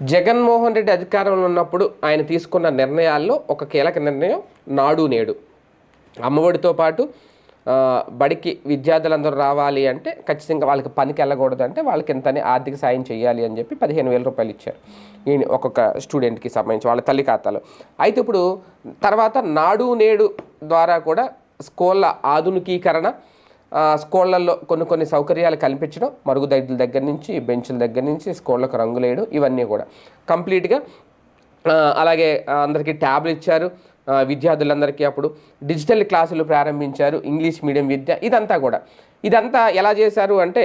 జగన్మోహన్ రెడ్డి అధికారంలో ఉన్నప్పుడు ఆయన తీసుకున్న నిర్ణయాల్లో ఒక కీలక నిర్ణయం నాడు నేడు. అమ్మఒడితో పాటు బడికి విద్యార్థులందరూ రావాలి అంటే ఖచ్చితంగా వాళ్ళకి పనికి వెళ్ళకూడదు అంటే వాళ్ళకి ఎంతని ఆర్థిక సాయం చేయాలి అని చెప్పి పదిహేను వేల రూపాయలు ఇచ్చారు. ఈయన ఒక్కొక్క స్టూడెంట్కి సంబంధించి వాళ్ళ తల్లి ఖాతాలో. అయితే ఇప్పుడు తర్వాత నాడు నేడు ద్వారా కూడా స్కూళ్ళ ఆధునికీకరణ స్కూళ్ళల్లో కొన్ని కొన్ని సౌకర్యాలు కల్పించడం మరుగుదొడ్ల దగ్గర నుంచి బెంచ్ల దగ్గర నుంచి స్కూళ్ళకు రంగులేయడం ఇవన్నీ కూడా. కంప్లీట్గా అలాగే అందరికీ ట్యాబ్లు ఇచ్చారు. విద్యార్థులందరికీ అప్పుడు డిజిటల్ క్లాసులు ప్రారంభించారు. ఇంగ్లీష్ మీడియం విద్య ఇదంతా కూడా. ఇదంతా ఎలా చేశారు అంటే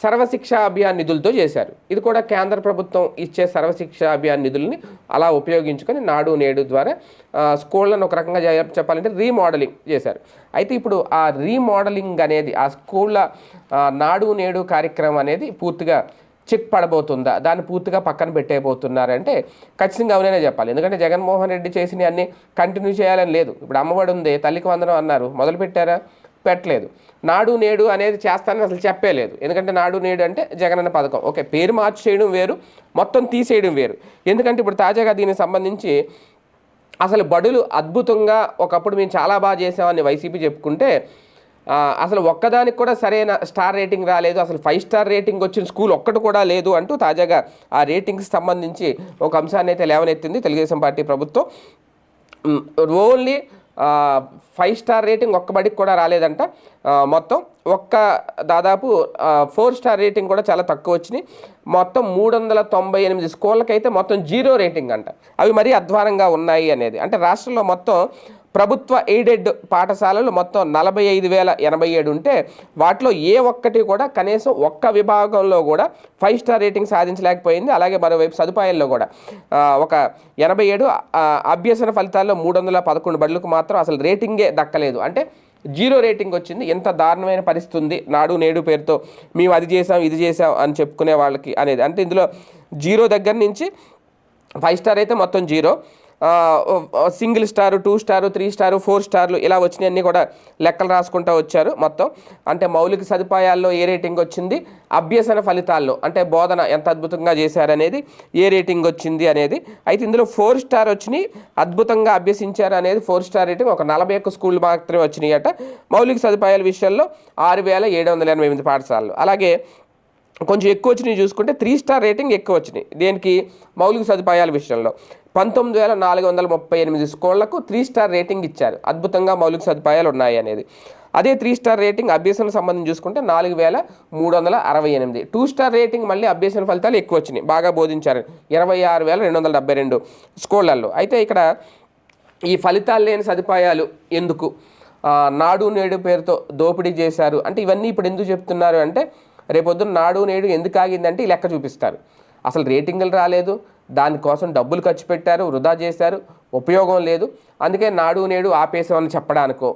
సర్వశిక్ష అభియాన్ నిధులతో చేశారు. ఇది కూడా కేంద్ర ప్రభుత్వం ఇచ్చే సర్వశిక్ష అభియాన్ నిధుల్ని అలా ఉపయోగించుకొని నాడు నేడు ద్వారా స్కూళ్ళను ఒక రకంగా చెప్పాలంటే రీమోడలింగ్ చేశారు. అయితే ఇప్పుడు ఆ రీమోడలింగ్ అనేది ఆ స్కూళ్ళ నాడు నేడు కార్యక్రమం అనేది పూర్తిగా చెక్ పడబోతుందా? దాన్ని పూర్తిగా పక్కన పెట్టేయబోతున్నారంటే ఖచ్చితంగా అవునైనా చెప్పాలి. ఎందుకంటే జగన్మోహన్ రెడ్డి చేసినవి అన్నీ కంటిన్యూ చేయాలని లేదు. ఇప్పుడు అమ్మఒడి ఉంది తల్లికి వందనం అన్నారు. మొదలు పెట్టారా పెట్టలేదు. నాడు నేడు అనేది చేస్తానని అసలు చెప్పలేదు. ఎందుకంటే నాడు నేడు అంటే జగనన్న పథకం. ఓకే పేరు మార్చి చేయడం వేరు మొత్తం తీసేయడం వేరు. ఎందుకంటే ఇప్పుడు తాజాగా దీనికి సంబంధించి అసలు బడులు అద్భుతంగా ఒకప్పుడు మేము చాలా బాగా చేసామని వైసీపీ చెప్పుకుంటే అసలు ఒక్కదానికి కూడా సరైన స్టార్ రేటింగ్ రాలేదు. అసలు ఫైవ్ స్టార్ రేటింగ్ వచ్చిన స్కూల్ ఒక్కటి కూడా లేదు అంటూ తాజాగా ఆ రేటింగ్కి సంబంధించి ఒక అంశాన్ని అయితే లేవనెత్తింది తెలుగుదేశం పార్టీ ప్రభుత్వం. ఓన్లీ ఫైవ్ స్టార్ రేటింగ్ ఒక్క బడికి కూడా రాలేదంట. మొత్తం ఒక్క దాదాపు ఫోర్ స్టార్ రేటింగ్ కూడా చాలా తక్కువ వచ్చినాయి. మొత్తం మూడు వందల తొంభై ఎనిమిది స్కూళ్ళకైతే మొత్తం జీరో రేటింగ్ అంట. అవి మరీ అధ్వానంగా ఉన్నాయి అనేది. అంటే రాష్ట్రంలో మొత్తం ప్రభుత్వ ఎయిడెడ్ పాఠశాలలు మొత్తం నలభై ఐదు వేల ఎనభై ఏడు ఉంటే వాటిలో ఏ ఒక్కటి కూడా కనీసం ఒక్క విభాగంలో కూడా ఫైవ్ స్టార్ రేటింగ్ సాధించలేకపోయింది. అలాగే మరోవైపు సదుపాయాల్లో కూడా. ఒక ఎనభై ఏడు అభ్యసన ఫలితాల్లో మూడు వందల పదకొండు బడులకు మాత్రం అసలు రేటింగే దక్కలేదు. అంటే జీరో రేటింగ్ వచ్చింది. ఎంత దారుణమైన పరిస్థితి ఉంది. నాడు నేడు పేరుతో మేము అది చేసాం ఇది చేసాం అని చెప్పుకునే వాళ్ళకి అనేది. అంటే ఇందులో జీరో దగ్గర నుంచి ఫైవ్ స్టార్ అయితే మొత్తం zero. Single star two star three star four స్టార్లు ఇలా వచ్చినాయన్నీ కూడా లెక్కలు రాసుకుంటూ వచ్చారు మొత్తం. అంటే మౌలిక సదుపాయాల్లో ఏ రేటింగ్ వచ్చింది? అభ్యసన ఫలితాల్లో అంటే బోధన ఎంత అద్భుతంగా చేశారనేది ఏ రేటింగ్ వచ్చింది అనేది. అయితే ఇందులో ఫోర్ స్టార్ వచ్చినాయి అద్భుతంగా అభ్యసించారు అనేది ఫోర్ స్టార్ రేటింగ్. ఒక నలభై ఒక్క స్కూల్ మాత్రమే వచ్చినాయి అట మౌలిక సదుపాయాల విషయంలో ఆరు వేల ఏడు వందల ఎనభై ఎనిమిది పాఠశాలలు. అలాగే కొంచెం ఎక్కువ వచ్చినాయి చూసుకుంటే త్రీ స్టార్ రేటింగ్ ఎక్కువ వచ్చినాయి. దేనికి? మౌలిక సదుపాయాల విషయంలో. పంతొమ్మిది వేల నాలుగు వందల ముప్పై ఎనిమిది స్కూళ్ళకు త్రీ స్టార్ రేటింగ్ ఇచ్చారు. అద్భుతంగా మౌలిక సదుపాయాలు ఉన్నాయి అనేది. అదే త్రీ స్టార్ రేటింగ్ అభ్యసన సంబంధం చూసుకుంటే నాలుగు వేల మూడు వందల అరవై ఎనిమిది. టూ స్టార్ రేటింగ్ మళ్ళీ అభ్యసన ఫలితాలు ఎక్కువ వచ్చినాయి. బాగా బోధించారు. ఇరవై ఆరు వేల రెండు వందల డెబ్బై రెండు స్కూళ్ళల్లో అయితే ఇక్కడ ఈ ఫలితాలు లేని సదుపాయాలు ఎందుకు? నాడు నేడు పేరుతో దోపిడీ చేశారు. అంటే ఇవన్నీ ఇప్పుడు ఎందుకు చెప్తున్నారు అంటే రేపొద్దున నాడు నేడు ఎందుకు ఆగిందంటే ఈ లెక్క చూపిస్తారు. అసలు రేటింగులు రాలేదు. దానికోసం డబ్బులు ఖర్చు పెట్టారు వృధా చేశారు ఉపయోగం లేదు. అందుకే నాడు నేడు ఆపేసామని చెప్పడానికో.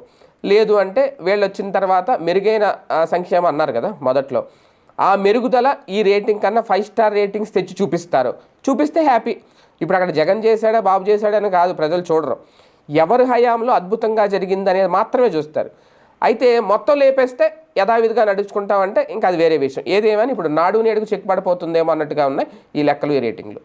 లేదు అంటే వీళ్ళు వచ్చిన తర్వాత మెరుగైన సంక్షేమం అన్నారు కదా మొదట్లో. ఆ మెరుగుదల ఈ రేటింగ్ కన్నా ఫైవ్ స్టార్ రేటింగ్స్ తెచ్చి చూపిస్తారు. చూపిస్తే హ్యాపీ. ఇప్పుడు అక్కడ జగన్ చేశాడా బాబు చేశాడా అని కాదు ప్రజలు చూడరు. ఎవరి హయాంలో అద్భుతంగా జరిగింది అనేది మాత్రమే చూస్తారు. అయితే మొత్తం లేపేస్తే యథావిధిగా నడుచుకుంటామంటే ఇంకా అది వేరే విషయం. ఏదేమని ఇప్పుడు నాడు నేడుకు చెక్ పడిపోతుందేమో అన్నట్టుగా ఉన్నాయి ఈ లెక్కలు ఈ రేటింగ్లు.